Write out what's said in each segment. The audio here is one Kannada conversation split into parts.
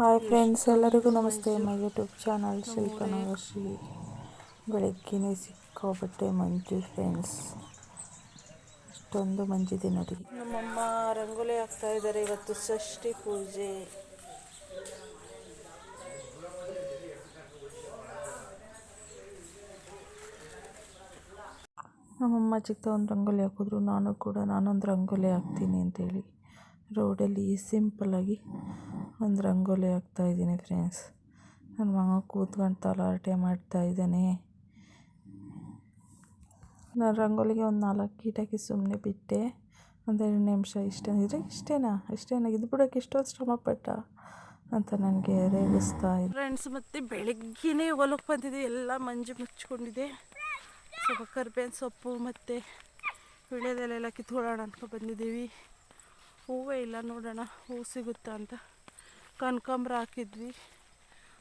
ಹಾಯ್ ಫ್ರೆಂಡ್ಸ್ ಎಲ್ಲರಿಗೂ ನಮಸ್ತೆ. ಮೈ ಯೂಟ್ಯೂಬ್ ಚಾನಲ್ ಶಿಲ್ಪನಗರ್ಷಿ ಬೆಳಗ್ಗೆನೇ ಸಿಕ್ಕಾಬಟ್ಟೆ ಮಂಜು ಫ್ರೆಂಡ್ಸ್ ಅಷ್ಟೊಂದು ಮಂಜಿದೆ ನೋಡಿ. ನಮ್ಮಮ್ಮ ರಂಗೋಲಿ ಹಾಕ್ತಾ ಇದ್ದಾರೆ ಇವತ್ತು ಷಷ್ಠಿ ಪೂಜೆ. ನಮ್ಮಮ್ಮ ಚಿಕ್ಕ ಒಂದು ರಂಗೋಲಿ ಹಾಕಿದ್ರು ನಾನು ಕೂಡ ನಾನೊಂದು ರಂಗೋಲಿ ಹಾಕ್ತೀನಿ ಅಂತೇಳಿ. ರೋಡಲ್ಲಿ ಸಿಂಪಲ್ಲಾಗಿ ಒಂದು ರಂಗೋಲಿ ಹಾಕ್ತಾ ಇದ್ದೀನಿ ಫ್ರೆಂಡ್ಸ್ ನನ್ನ ಮಗ ಕೂತ್ಕೊಂಡು ಮಾಡ್ತಾ ಇದ್ದಾನೆ. ನಾನು ರಂಗೋಲಿಗೆ ಒಂದು ನಾಲ್ಕು ಕೀಟಾಕಿ ಸುಮ್ಮನೆ ಬಿಟ್ಟೆ. ಒಂದೆರಡು ನಿಮಿಷ ಇಷ್ಟೇ ಇದ್ರೆ ಇಷ್ಟೇನಾ? ಇಷ್ಟೇನಾ? ಇದು ಬಿಡೋಕೆ ಎಷ್ಟೊಂದು ಶ್ರಮಪಟ್ಟ ಅಂತ ನನಗೆ ರೇಗಿಸ್ತಾ ಇದೆ ಫ್ರೆಂಡ್ಸ್ ಮತ್ತು ಬೆಳಗ್ಗೆನೇ ಹೊಲಕ್ಕೆ ಬಂದಿದೆ. ಎಲ್ಲ ಮಂಜು ಮುಚ್ಕೊಂಡಿದೆ. ಸ್ವಲ್ಪ ಕರ್ಬೇವಿನ ಸೊಪ್ಪು ಮತ್ತು ವಿಳ್ಯದೆಲೆಲ್ಲ ಕಿತ್ಕೊಳ್ಳೋಣ ಅನ್ಕೊ ಬಂದಿದ್ದೀವಿ. ಹೂವೇ ಇಲ್ಲ ನೋಡೋಣ ಹೂವು ಸಿಗುತ್ತಾ ಅಂತ. ಕನಕಾಂಬ್ರ ಹಾಕಿದ್ವಿ.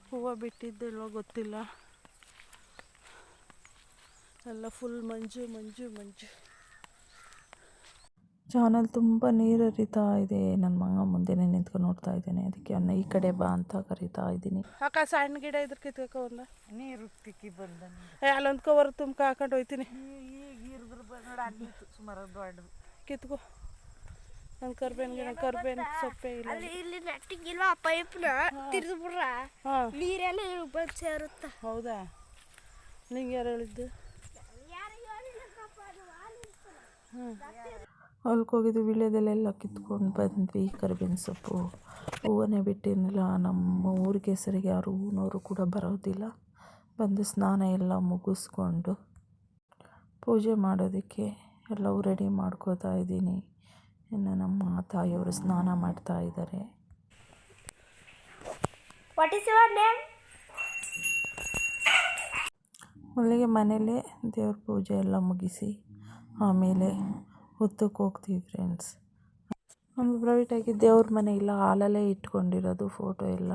ಹೂವು ಬಿಟ್ಟಿದ್ದೆಲ್ಲೋ ಗೊತ್ತಿಲ್ಲ. ಎಲ್ಲ ಫುಲ್ ಮಂಜು ಮಂಜು ಮಂಜು. ಚಾನಲ್ ತುಂಬ ನೀರು ಹರಿತಾ ಇದೆ. ನನ್ನ ಮಗ ಮುಂದೆನೇ ನಿಂತ್ಕೊಂಡು ನೋಡ್ತಾ ಇದ್ದೇನೆ. ಅದಕ್ಕೆ ಅನ್ನ ಈ ಕಡೆ ಬಾ ಅಂತ ಕರಿತಾ ಇದ್ದೀನಿ. ಅಕ್ಕ ಸಣ್ಣ ಗಿಡ ಇದ್ರ ಕಿತ್ಕ ಒಂದ ನೀರು ತಿಕ್ಕಿ ಬಂದ ಅಲ್ಲೊಂದು ಕವರ್ ತುಂಬ ಹಾಕೊಂಡು ಹೋಯ್ತೀನಿ. ಈಗ ಸುಮಾರು ದೊಡ್ಡದು. ಕಿತ್ಕೋ. ನನ್ನ ಕರ್ಬೇನ್ ಗಿಡ ಕರ್ಬೇನ್ ಸೊಪ್ಪೆ ಇಲ್ಲ. ಅಲ್ಲಿ ಇಲ್ಲಿ ನೆಟ್ಟಿಗಿಲ್ಲ ಆ ಪೈಪ್ನ ತಿರ್ದು ಬಿಡ್ರ? ನೀರೆಲ್ಲ ಬಂದು ಸೇರುತ್ತ? ಹೌದಾ? ನಿಂಗೆ ಯಾರು ಹೇಳಿದ್ದು? ಹೊಲ್ಕ್ ಹೋಗಿದ್ದು ವೀಳ್ಯದೆಲೆಲ್ಲ ಕಿತ್ಕೊಂಡು ಬಂದ್ವಿ ಕರಿಬೇವಿನ ಸೊಪ್ಪು. ಹೂವನ್ನೇ ಬಿಟ್ಟಿರಲಿಲ್ಲ ನಮ್ಮ ಊರಿಗೆ ಸರಿಗೆ ಯಾರು ಹೂನವರು ಕೂಡ ಬರೋದಿಲ್ಲ. ಬಂದು ಸ್ನಾನ ಎಲ್ಲ ಮುಗಿಸ್ಕೊಂಡು ಪೂಜೆ ಮಾಡೋದಕ್ಕೆ ಎಲ್ಲವೂ ರೆಡಿ ಮಾಡ್ಕೋತಾ ಇದ್ದೀನಿ. ಇನ್ನು ನಮ್ಮ ತಾಯಿಯವರು ಸ್ನಾನ ಮಾಡ್ತಾ ಇದ್ದಾರೆ. ವಾಟ್ ಇಸ್ ಯುವರ್ ನೇಮ್ ಮೊದಲಿಗೆ ಮನೇಲೇ ದೇವ್ರ ಪೂಜೆ ಎಲ್ಲ ಮುಗಿಸಿ ಆಮೇಲೆ ಹುತ್ತಕ್ಕೆ ಹೋಗ್ತೀವಿ ಫ್ರೆಂಡ್ಸ್ ನಮ್ಮದು ಪ್ರೈವೇಟಾಗಿ ದೇವ್ರ ಮನೆ ಇಲ್ಲ ಹಾಲಲ್ಲೇ ಇಟ್ಕೊಂಡಿರೋದು ಫೋಟೋ ಎಲ್ಲ.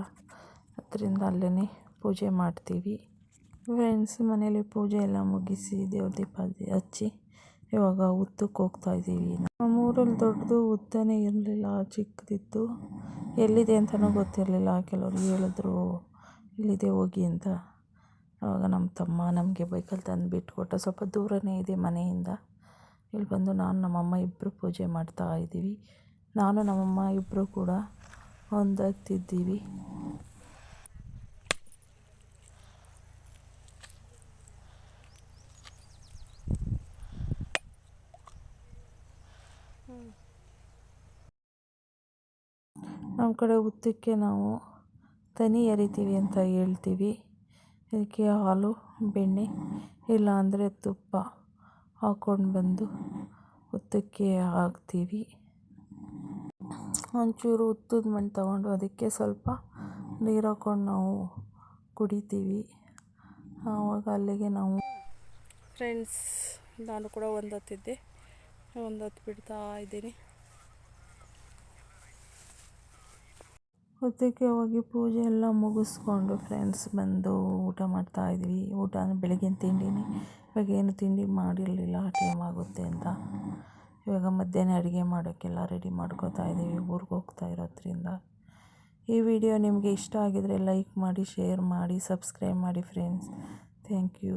ಅದರಿಂದ ಅಲ್ಲೇ ಪೂಜೆ ಮಾಡ್ತೀವಿ. ಫ್ರೆಂಡ್ಸ್ ಮನೇಲಿ ಪೂಜೆ ಎಲ್ಲ ಮುಗಿಸಿ ದೇವ್ರ ದೀಪ ಹಚ್ಚಿ ಇವಾಗ ಉದ್ದಕ್ಕೆ ಹೋಗ್ತಾ ಇದ್ದೀವಿ ನಮ್ಮ ಊರಲ್ಲಿ ದೊಡ್ಡದು ಉದ್ದನೇ ಇರಲಿಲ್ಲ, ಚಿಕ್ಕದಿತ್ತು. ಎಲ್ಲಿದೆ ಅಂತಲೂ ಗೊತ್ತಿರಲಿಲ್ಲ. ಕೆಲವರು ಹೇಳಿದ್ರು, ಇಲ್ಲಿದೆ ಹೋಗಿ ಅಂತ. ಆವಾಗ ನಮ್ಮ ತಮ್ಮ ನಮಗೆ ಬೈಕಲ್ಲಿ ತಂದು ಬಿಟ್ಕೊಟ್ಟ ಸ್ವಲ್ಪ ದೂರನೇ ಇದೆ ಮನೆಯಿಂದ. ಇಲ್ಲಿ ಬಂದು ನಾನು ನಮ್ಮಮ್ಮ ಇಬ್ಬರು ಪೂಜೆ ಮಾಡ್ತಾ ಇದ್ದೀವಿ. ನಾನು ನಮ್ಮಮ್ಮ ಇಬ್ಬರು ಕೂಡ ಹೊಂದತ್ತಿದ್ದೀವಿ. ನಮ್ಮ ಕಡೆ ಉತ್ತಕ್ಕೆ ನಾವು ತನಿ ಎರಿತೀವಿ ಅಂತ ಹೇಳ್ತೀವಿ. ಇದಕ್ಕೆ ಹಾಲು, ಬೆಣ್ಣೆ, ಇಲ್ಲ ಅಂದರೆ ತುಪ್ಪ ಹಾಕ್ಕೊಂಡು ಬಂದು ಉತ್ತಕ್ಕೆ ಹಾಕ್ತೀವಿ. ಒಂಚೂರು ಉತ್ತದ ಮಣ್ಣು ತಗೊಂಡು ಅದಕ್ಕೆ ಸ್ವಲ್ಪ ನೀರು ಹಾಕ್ಕೊಂಡು ನಾವು ಕುಡಿತೀವಿ. ಆವಾಗ ಅಲ್ಲಿಗೆ ನಾವು ಫ್ರೆಂಡ್ಸ್ ನಾನು ಕೂಡ ಒಂದು ಹೊತ್ತಿದ್ದೆ ಒಂದು ಹೊತ್ತು ಬಿಡ್ತಾ ಇದ್ದೀನಿ. ಹೋಗಿ ಪೂಜೆ ಎಲ್ಲ ಮುಗಿಸ್ಕೊಂಡು ಫ್ರೆಂಡ್ಸ್ ಬಂದು ಊಟ ಮಾಡ್ತಾ ಇದ್ವಿ. ಊಟ ಅಂದರೆ ಬೆಳಗಿನ ತಿಂಡಿನೇ. ಇವಾಗ ಏನು ತಿಂಡಿ ಮಾಡಿರಲಿಲ್ಲ ಟೈಮ್ ಆಗುತ್ತೆ ಅಂತ. ಇವಾಗ ಮಧ್ಯಾಹ್ನ ಅಡುಗೆ ಮಾಡೋಕ್ಕೆಲ್ಲ ರೆಡಿ ಮಾಡ್ಕೋತಾ ಇದ್ದೀವಿ ಊರಿಗೆ ಹೋಗ್ತಾ ಇರೋದ್ರಿಂದ. ಈ ವಿಡಿಯೋ ನಿಮಗೆ ಇಷ್ಟ ಆಗಿದರೆ ಲೈಕ್ ಮಾಡಿ ಶೇರ್ ಮಾಡಿ ಸಬ್ಸ್ಕ್ರೈಬ್ ಮಾಡಿ ಫ್ರೆಂಡ್ಸ್ ಥ್ಯಾಂಕ್ ಯು